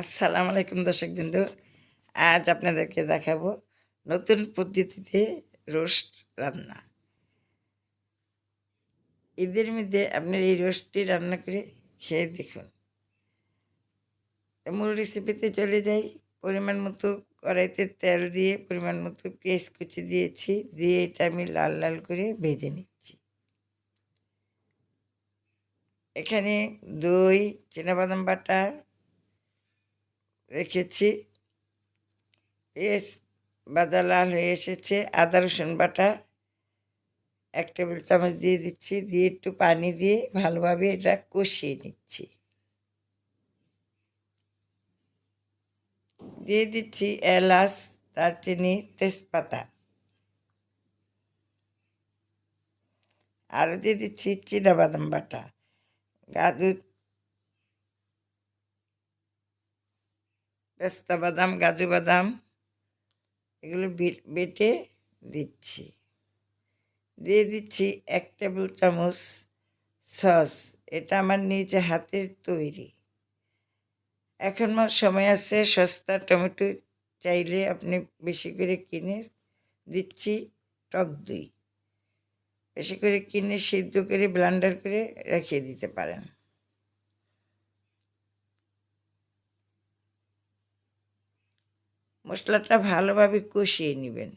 আসসালামু আলাইকুম দর্শক বিন্দু আজ আপনাদেরকে দেখাবো নতুন পদ্ধতিতে রোস্ট রান্না। ঈদের মধ্যে আপনার এই রোস্টটি রান্না করে খেয়ে দেখুন। মূল রেসিপিতে চলে যাই। পরিমাণ মতো কড়াইতে তেল দিয়ে পরিমাণ মতো পেঁয়াজ কুচি দিয়েছি। দিয়ে এটা আমি লাল লাল করে ভেজে নিচ্ছি। এখানে দই বাদাম বাটা রেখেছি। পেঁয়াজ বাদা লাল হয়ে এসেছে। আদা, রসুন বাটা, এক টেবিল চামচ দিয়ে দিচ্ছি। দিয়ে একটু পানি দিয়ে ভালোভাবে এটা কষিয়ে নিচ্ছি। দিয়ে দিচ্ছি এলাচ, দারচিনি, তেজপাতা। আরও দিয়ে দিচ্ছি বাদাম বাটা। গাজর পেস্তা বাদাম, কাজু বাদাম, এগুলো বেটে দিচ্ছি। দিয়ে দিচ্ছি এক টেবিল চামচ সস। এটা আমার নিজে হাতের তৈরি। এখন আমার সময় আছে সস্তা টমেটো চাইলে আপনি বেশি করে কিনে দিচ্ছি টক দই। বেশি করে কিনে সিদ্ধ করে ব্লান্ডার করে রেখে দিতে পারেন। মশলাটা ভালোভাবে কষিয়ে নেবেন।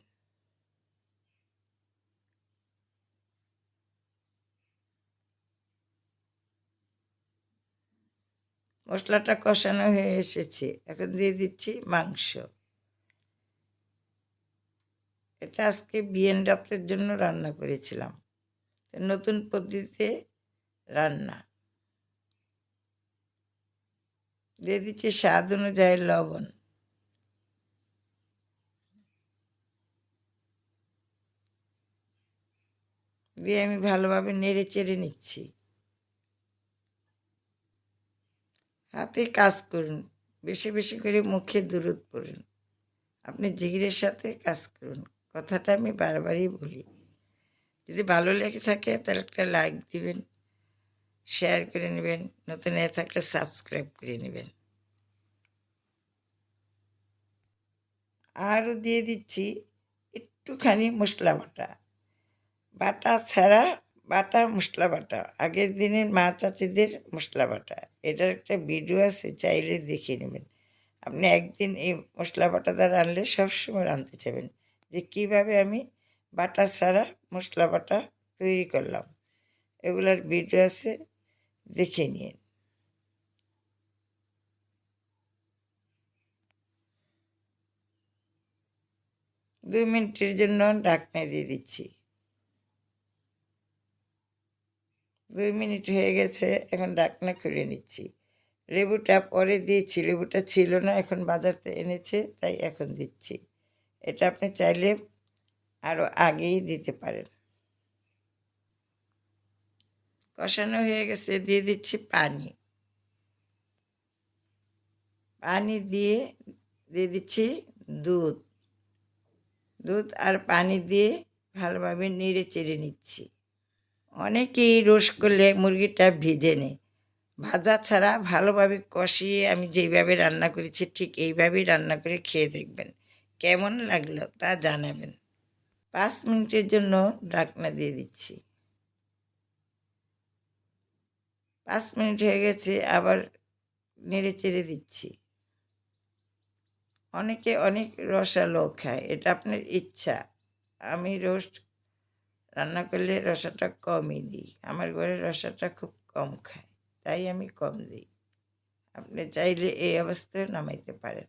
মশলাটা কষানো হয়ে এসেছে। এখন দিয়ে দিচ্ছি মাংস। এটা আজকে বিয়েন রাতের জন্য রান্না করেছিলাম। নতুন পদ্ধতিতে রান্না। দিয়ে দিচ্ছি স্বাদ অনুযায়ী লবণ। দিয়ে আমি ভালোভাবে নেড়ে চেড়ে নিচ্ছি। হাতে কাজ করুন, বেশি বেশি করে মুখে দূরত পড়ুন। আপনি জিগিরের সাথে কাজ করুন। কথাটা আমি বারবারই বলি। যদি ভালো লেগে থাকে তাহলে একটা লাইক দিবেন শেয়ার করে নেবেন, নতুন এ থাকলে সাবস্ক্রাইব করে নেবেন। আরও দিয়ে দিচ্ছি একটুখানি মশলা বাটা। বাটা ছাড়া বাটা মশলা বাটা। আগের দিনের মা চাচিদের মশলা বাটা। এটার একটা ভিডিও আছে, চাইলে দেখে নেবেন। আপনি একদিন এই মশলা বাটাটা রানলে সবসময় রাঁধতে চাবেন যে কীভাবে আমি বাটা ছাড়া মশলা বাটা তৈরি করলাম। এগুলার ভিডিও আছে, দেখে নিন। দুই মিনিটের জন্য ঢাকনা দিয়ে দিচ্ছি। দুই মিনিট হয়ে গেছে, এখন ডাকনা খুলে নিচ্ছি। লেবুটা পরে দিয়েছি, লেবুটা ছিল না, এখন বাজারতে এনেছে, তাই এখন দিচ্ছি। এটা আপনি চাইলে আরও আগেই দিতে পারেন। কষানো হয়ে গেছে, দিয়ে দিচ্ছি পানি। পানি দিয়ে দিয়ে দিচ্ছি দুধ। দুধ আর পানি দিয়ে ভালোভাবে নেড়ে চেড়ে নিচ্ছি। অনেকেই রোস্ট করলে মুরগিটা ভেজে নেয়। ভাজা ছাড়া ভালোভাবে কষিয়ে আমি যেইভাবে রান্না করেছি ঠিক এইভাবেই রান্না করে খেয়ে দেখবেন। কেমন লাগল তা জানাবেন। পাঁচ মিনিটের জন্য ডাকনা দিয়ে দিচ্ছি। পাঁচ মিনিট হয়ে গেছে, আবার নেড়ে চেড়ে দিচ্ছি। অনেকে অনেক রসালো খায়, এটা আপনার ইচ্ছা। আমি রোস্ট রান্না করলে রসাটা কমই দিই। আমার ঘরে রসাটা খুব কম খায়, তাই আমি কম দিই। আপনি চাইলে এই অবস্থায় নামাইতে পারেন।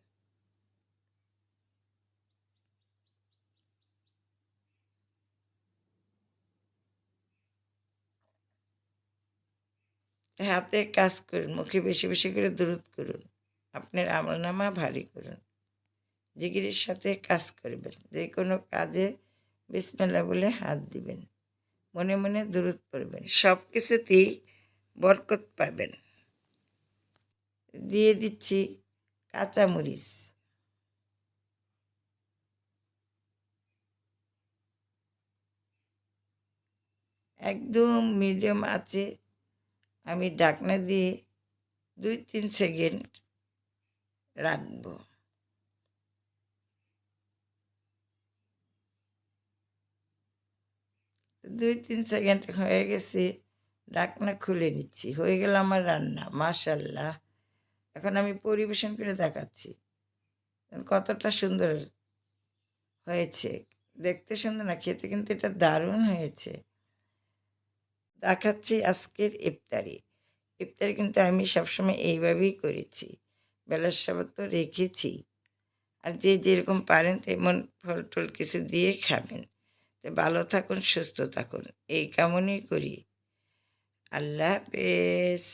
হাতে কাজ করুন, মুখে বেশি বেশি করে দূরত করুন। আপনার আমলনামা ভারী করুন। জিগিরির সাথে কাজ করবেন। যে কোনো কাজে বিসমেলা বলে হাত দিবেন। মনে মনে দূরত পড়বেন। সব কিছুতেই বরকত পাবেন। দিয়ে দিচ্ছি কাঁচামরিচ একদম মিডিয়াম আছে আমি ডাকনা দিয়ে দুই তিন সেকেন্ড রাখব। দুই তিন সেকেন্ড হয়ে গেছে ডাকনা খুলে নিচ্ছি। হয়ে গেল আমার রান্না মাশাল্লাহ এখন আমি পরিবেশন করে দেখাচ্ছি। কতটা সুন্দর হয়েছে। দেখতে সুন্দর না, খেতে কিন্তু এটা দারুণ হয়েছে। দেখাচ্ছি আজকের ইফতারি। ইফতারি কিন্তু আমি সবসময় এইভাবেই করেছি। বেলার সাবাত তো রেখেছি। আর যে যেরকম পারেন তেমন ফল টল কিছু দিয়ে খাবেন। ভালো থাকুন সুস্থ থাকুন। এই কামনই করি। আল্লাহ হাফেজ।